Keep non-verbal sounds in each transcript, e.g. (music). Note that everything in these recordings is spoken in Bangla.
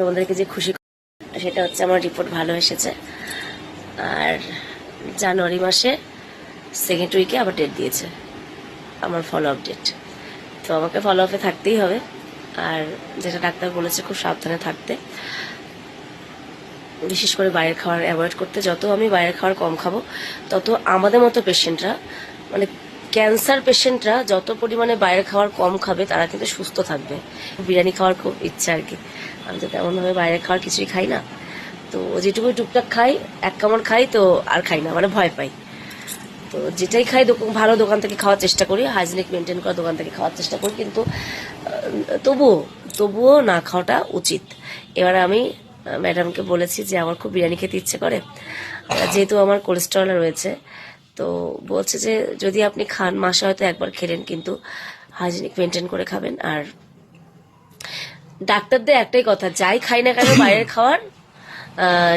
তোমাদেরকে যে খুশি সেটা হচ্ছে আমার রিপোর্ট ভালো এসেছে। আর জানুয়ারি মাসে সেকেন্ড উইকে আবার ডেট দিয়েছে, আমার ফলো আপ ডেট তো আমাকে ফলো আপে থাকতেই হবে। আর যেটা ডাক্তার বলেছে, খুব সাবধানে থাকতে। বিশেষ করে বাইরের খাবার অ্যাভয়েড করতে। যত আমি বাইরের খাবার কম খাব, তত আমাদের মতো পেশেন্টরা মানে ক্যান্সার পেশেন্টরা যত পরিমাণে বাইরের খাবার কম খাবে, তারা কিন্তু সুস্থ থাকবে। বিরিয়ানি খাওয়ার খুব ইচ্ছা আর কি। আমি তো তেমনভাবে বাইরের খাবার কিছুই খাই না। তো যেটুকু টুকটাক খাই, এক কামড় খাই, তো আর খাই না মানে ভয় পাই। তো যেটাই খাই ভালো দোকান থেকে খাওয়ার চেষ্টা করি, হাইজিনিক মেনটেন করা দোকান থেকে খাওয়ার চেষ্টা করি, কিন্তু তবুও তবুও না খাওয়াটা উচিত। এবার আমি ম্যাডামকে বলেছি যে, আমার খুব বিরিয়ানি খেতে ইচ্ছে করে। যেহেতু আমার কোলেস্টেরল রয়েছে তো বলছে যে যদি আপনি খান মাসে হয়তো একবার খেলেন কিন্তু হাইজিনিক মেনটেন করে খাবেন। আর ডাক্তারদের একটাই কথা যাই খাই না কেন (coughs) বাইরের খাওয়ার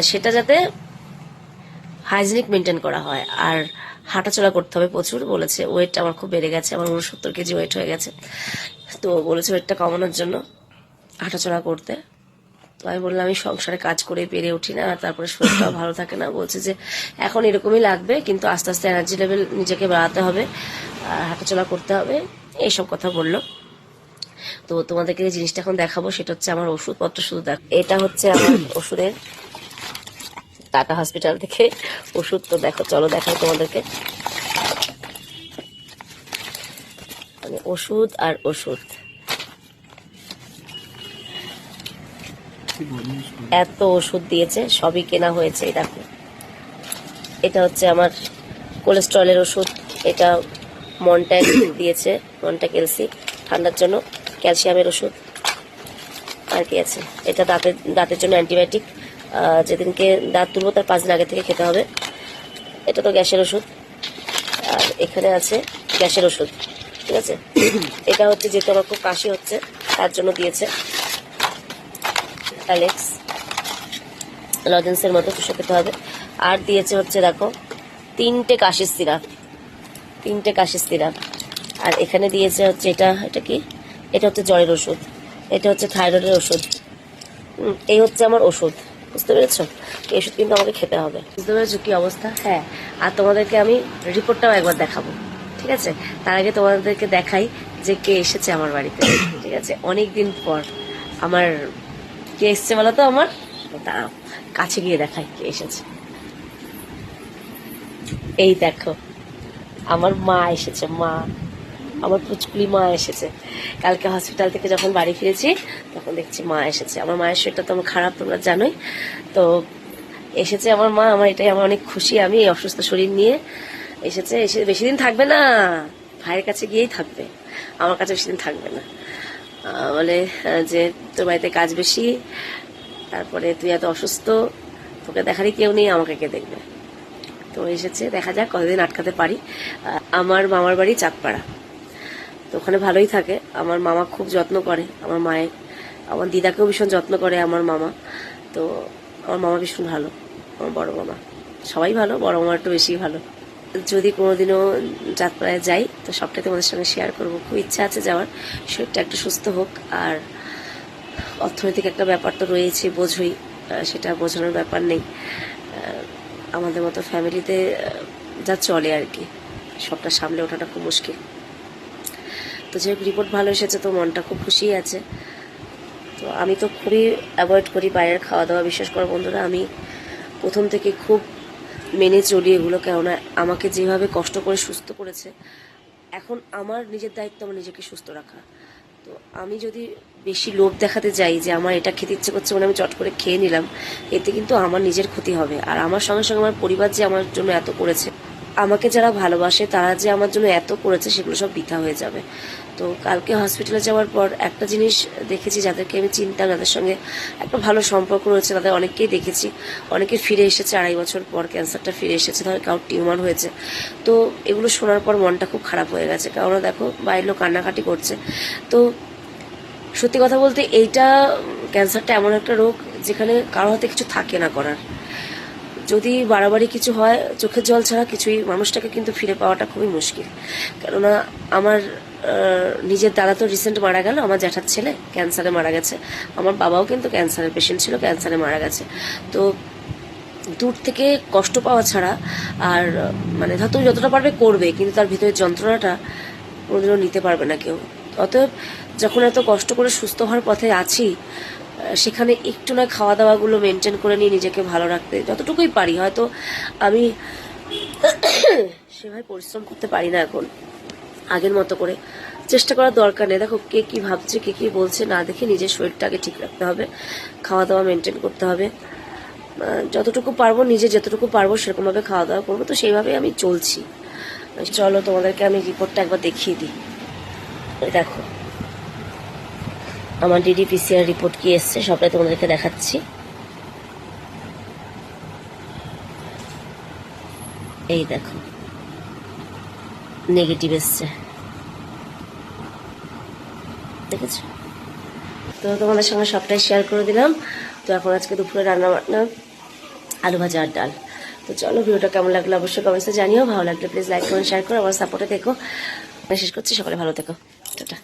সেটা যাতে হাইজিনিক মেনটেন করা হয়। আর হাঁটাচলা করতে হবে প্রচুর বলেছে ওয়েটটা আমার খুব বেড়ে গেছে আমার উনসত্তর কেজি ওয়েট হয়ে গেছে। তো বলেছে ওয়েটটা কমানোর জন্য হাঁটাচলা করতে। তো আমি বললাম আমি সংসারে কাজ করে পেরে উঠি না আর তারপরে শরীরটাও ভালো থাকে না। বলছে যে এখন এরকমই লাগবে কিন্তু আস্তে আস্তে এনার্জি লেভেল নিজেকে বাড়াতে হবে আর হাঁটাচলা করতে হবে এইসব কথা বলল। তো তোমাদেরকে যে জিনিসটা এখন দেখাবো সেটা হচ্ছে আমার ওষুধপত্র শুধু দেখ এটা হচ্ছে আমার (coughs) ওষুধের টাটা হসপিটাল থেকে ওষুধ। তো দেখো চলো দেখাই তোমাদেরকে। মানে ওষুধ আর ওষুধ। এত ওষুধ দিয়েছে, সবই কেনা হয়েছে দেখো। এটা হচ্ছে আমার কোলেস্ট্রলের ওষুধ, এটা মনট্যাক (coughs) দিয়েছে মনট্যাক এলসি ঠান্ডার জন্য ক্যালসিয়ামের ওষুধ। আর কি আছে? এটা দাঁতের দাঁতের জন্য অ্যান্টিবায়োটিক। যেদিনকে দাঁত তুলবো তার পাঁচ দিন আগে থেকে খেতে হবে। এটা তো গ্যাসের ওষুধ। আর এখানে আছে গ্যাসের ওষুধ, ঠিক আছে? (coughs) এটা হচ্ছে যেহেতু আমার খুব কাশি হচ্ছে, তার জন্য দিয়েছে। অ্যালেক্স লজেন্সের মতো চুষে খেতে হবে। আর দিয়েছে হচ্ছে, দেখো, তিনটে কাশির সিরাপ। তিনটে কাশির সিরাপ। আর এখানে দিয়েছে হচ্ছে, এটা এটা কি? এটা হচ্ছে জ্বরের ওষুধ। এটা হচ্ছে থাইরয়েডের ওষুধ। এই হচ্ছে আমার ওষুধ। বুঝতে পেরেছ? এই ওষুধ কিন্তু আমাকে খেতে হবে। বুঝতে পেরেছ কি অবস্থা? হ্যাঁ আর তোমাদেরকে আমি রিপোর্টটাও একবার দেখাবো, ঠিক আছে? তার আগে তোমাদেরকে দেখাই যে কে এসেছে আমার বাড়িতে, ঠিক আছে? অনেক দিন পর আমার কে এসছে বলো তো আমার? দাঁড়াও কাছে গিয়ে দেখাই কে এসেছে। এই দেখো, আমার মা এসেছে, মা। আমার পুচকুলি মা এসেছে। কালকে হসপিটাল থেকে যখন বাড়ি ফিরেছি, তখন দেখছি মা এসেছে। আমার মায়ের শরীরটা তো আমার খারাপ, তোমরা জানোই। তো, এসেছে আমার মা, আমার এটাই, আমার অনেক খুশি আমি, এই অসুস্থ শরীর নিয়ে। এসেছে, এসে বেশি দিন থাকবে না। ভাইয়ের কাছে গিয়েই থাকবে। আমার কাছে বেশি দিন থাকবে না। বলে যে তোর বাড়িতে কাজ বেশি, তারপরে তুই এত অসুস্থ, তোকে দেখারই কেউ নেই, আমাকে কে দেখবে? তো এসেছে, দেখা যাক, কতদিন আটকাতে পারি। আমার মামার বাড়ি চাঁদপাড়া। তো ওখানে ভালোই থাকে। আমার মামা খুব যত্ন করে, আমার মায়ের। আমার দিদাকেও ভীষণ যত্ন করে আমার মামা। তো আমার মামা ভীষণ ভালো, আমার বড় মামা। সবাই ভালো, বড় মামা একটু বেশি ভালো। যদি কোনোদিনও যাত্রায় যাই তো সবটাই তোমাদের সঙ্গে শেয়ার করব। খুব ইচ্ছা আছে যাওয়ার। শরীরটা একটু সুস্থ হোক। আর অর্থনৈতিক একটা ব্যাপার তো রয়েছে, বোঝই। সেটা বোঝানোর ব্যাপার নেই। আমাদের মতো ফ্যামিলিতে যা চলে আর কি। সবটা সামলে ওঠাটা খুব মুশকিল। তো যে রিপোর্ট ভালো এসেছে তো মনটা খুব খুশি আছে। তো আমি তো খুবই অ্যাভয়েড করি বাইরের খাওয়া দাওয়া বিশ্বাস করে বন্ধুরা, আমি প্রথম থেকে খুব মেনে চলি এগুলো কেননা আমাকে যেভাবে কষ্ট করে সুস্থ করেছে এখন আমার নিজের দায়িত্ব আমার নিজেকে সুস্থ রাখা। তো আমি যদি বেশি লোভ দেখাতে যাই যে আমার এটা খেতে ইচ্ছে করছে মানে আমি চট করে খেয়ে নিলাম, এতে কিন্তু আমার নিজের ক্ষতি হবে। আর আমার সঙ্গে সঙ্গে আমার পরিবার যে আমার জন্য এত করেছে আমাকে যারা ভালোবাসে, তারা যে আমার জন্য এত করেছে, সেগুলো সব বৃথা হয়ে যাবে। তো কালকে হসপিটালে যাওয়ার পর একটা জিনিস দেখেছি যাদেরকে আমি চিনতাম, যাদের সঙ্গে একটা ভালো সম্পর্ক রয়েছে, তাদের অনেককেই দেখেছি। অনেকে ফিরে এসেছে আড়াই বছর পর ক্যান্সারটা ফিরে এসেছে, ধর কারোর টিউমার হয়েছে। তো এগুলো শোনার পর মনটা খুব খারাপ হয়ে গেছে। কারণ দেখো, বাইরের লোক কান্নাকাটি করছে। তো সত্যি কথা বলতে, এইটা ক্যান্সারটা এমন একটা রোগ, যেখানে কারও হাতে কিছু থাকে না করার। যদি বাড়াবাড়ি কিছু হয়, চোখের জল ছাড়া কিছুই মানুষটাকে কিন্তু ফিরে পাওয়াটা খুবই মুশকিল। কেননা আমার নিজের দাদা তো রিসেন্ট মারা গেল, আমার জ্যাঠার ছেলে ক্যান্সারে মারা গেছে। আমার বাবাও কিন্তু ক্যান্সারের পেশেন্ট ছিল ক্যান্সারে মারা গেছে। তো দূর থেকে কষ্ট পাওয়া ছাড়া আর মানে ধর তুমি যতটা পারবে করবে, কিন্তু তার ভিতরে যন্ত্রণাটা কোনোদিনও নিতে পারবে না কেউ। অতএব যখন এত কষ্ট করে সুস্থ হওয়ার পথে আছি সেখানে একটু না খাওয়া দাওয়াগুলো মেনটেন করে নিয়ে নিজেকে ভালো রাখতে যতটুকুই পারি। হয়তো আমি সেভাবে পরিশ্রম করতে পারি না এখন। আগের মতো করে চেষ্টা করার দরকার নেই। দেখো, কে কি ভাবছে, কে কি বলছে না দেখে নিজের শরীরটাকে ঠিক রাখতে হবে। খাওয়া দাওয়া মেনটেন করতে হবে। যতটুকু পারব, নিজে যতটুকু পারব সেরকমভাবে খাওয়া দাওয়া করব। তো সেইভাবে আমি চলছি। চলো তোমাদেরকে আমি রিপোর্টটা একবার দেখিয়ে দিই। দেখো। আমার ডিডি পিসিআর রিপোর্ট কি এসছে সবটাই তোমাদেরকে দেখাচ্ছি। এই দেখো। নেগেটিভ এসছে। দেখেছ? তো তোমাদের সঙ্গে সবটাই শেয়ার করে দিলাম। তো এখন আজকে দুপুরে রান্না বান্না, আলু ভাজা আর ডাল। তো চলো, ভিডিওটা কেমন লাগল অবশ্যই কমেন্টসে জানিও। ভালো লাগলে প্লিজ লাইক কমেন্ট শেয়ার করো। আমার সাপোর্টে থেকো। শেষ করছি। সকালে ভালো থেকো। টাটা।